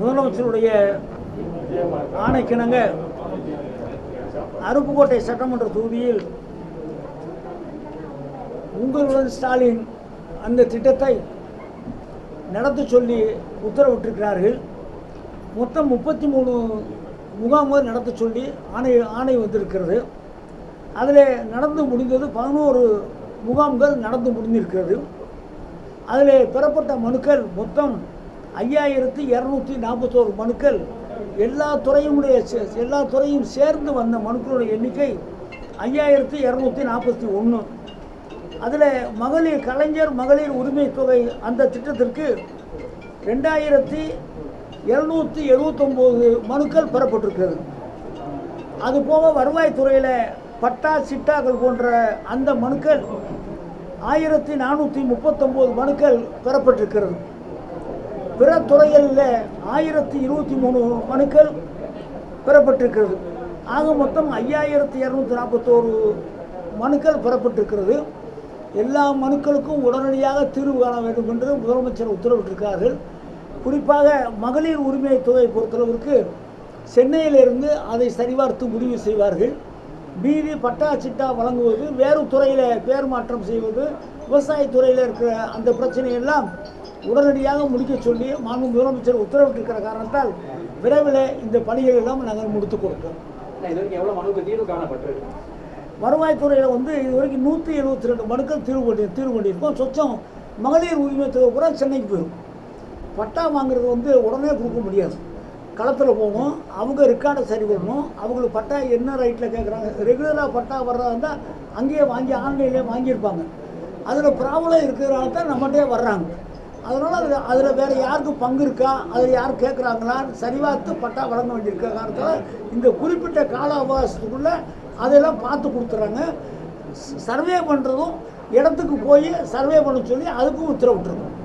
முதலமைச்சருடைய ஆணைக்கிணங்க அருப்புக்கோட்டை சட்டமன்ற தொகுதியில் உங்களுடன் ஸ்டாலின் அந்த திட்டத்தை நடத்த சொல்லி உத்தரவிட்டிருக்கிறார்கள். மொத்தம் முப்பத்தி மூணு முகாம்கள் நடத்த சொல்லி ஆணை ஆணை வந்திருக்கிறது. அதில் நடந்து முடிந்தது பதினோரு முகாம்கள் நடந்து முடிந்திருக்கிறது. அதில் பெறப்பட்ட மனுக்கள் மொத்தம் ஐயாயிரத்தி இரநூத்தி நாற்பத்தோரு மனுக்கள் எல்லா துறையுடைய எல்லா துறையும் சேர்ந்து வந்த மனுக்களுடைய எண்ணிக்கை ஐயாயிரத்தி இரநூத்தி நாற்பத்தி ஒன்று அதில் மகளிர் கலைஞர் மகளிர் உரிமை தொகை அந்த திட்டத்திற்கு ரெண்டாயிரத்தி எழுநூற்றி எழுபத்தொம்போது மனுக்கள் பெறப்பட்டிருக்கிறது. அதுபோக வருவாய்த்துறையில் பட்டா சிட்டாக்கள் போன்ற அந்த மனுக்கள் ஆயிரத்தி நானூற்றி முப்பத்தொம்போது மனுக்கள் பெறப்பட்டிருக்கிறது. பிற துறைகளில் ஆயிரத்தி இருபத்தி மூணு மனுக்கள் பெறப்பட்டிருக்கிறது. ஆக மொத்தம் ஐயாயிரத்தி இரநூத்தி நாற்பத்தோரு மனுக்கள் பெறப்பட்டிருக்கிறது. எல்லா மனுக்களுக்கும் உடனடியாக தீர்வு காண வேண்டும் என்று முதலமைச்சர் உத்தரவிட்டிருக்கிறார்கள். குறிப்பாக மகளிர் உரிமை தொகை பொறுத்தளவிற்கு சென்னையிலிருந்து அதை சரிபார்த்து முடிவு செய்வார்கள். மீதி பட்டா சிட்டா வழங்குவது வேறு துறையில் பேர் மாற்றம் செய்வது விவசாயத்துறையில் இருக்கிற அந்த பிரச்சனையெல்லாம் உடனடியாக முடிக்க சொல்லி மாண்பு முதலமைச்சர் உத்தரவிட்டிருக்கிற காரணத்தால் விரைவில் இந்த பணிகள் எல்லாம் நாங்கள் முடித்துக் கொடுப்போம். வருவாய்த்துறையில் வந்து இது வரைக்கும் நூற்றி எழுபத்தி ரெண்டு மனுக்கள் தீர்வு பண்ணி தீர்வு பண்ணியிருக்கோம் சொச்சம் மகளிர் உரிமை தொகை பூரா சென்னைக்கு போயிடும் பட்டா வாங்குறது வந்து உடனே கொடுக்க முடியாது. களத்தில் போகணும் அவங்க ரெக்கார்டை சரி பண்ணணும். அவங்களுக்கு பட்டா என்ன ரைட்டில் கேட்குறாங்க ரெகுலராக பட்டா வர்றதா இருந்தால் அங்கேயே வாங்கி ஆன்லைன்லேயே வாங்கியிருப்பாங்க. அதில் ப்ராப்ளம் இருக்கிறதுனால தான் நம்மகிட்டே வர்றாங்க. அதனால் அதில் அதில் வேறு யாருக்கும் பங்கு இருக்கா அதில் யார் கேட்குறாங்களான்னு சரிபார்த்து பட்டா வழங்க வேண்டியிருக்க காரணத்தால் இந்த குறிப்பிட்ட கால அவகாசத்துக்குள்ளே அதெல்லாம் பார்த்து கொடுத்துட்றாங்க சர்வே பண்ணுறதும் இடத்துக்கு போய் சர்வே பண்ண சொல்லி அதுக்கும் உத்தரவிட்டுருக்கோம்.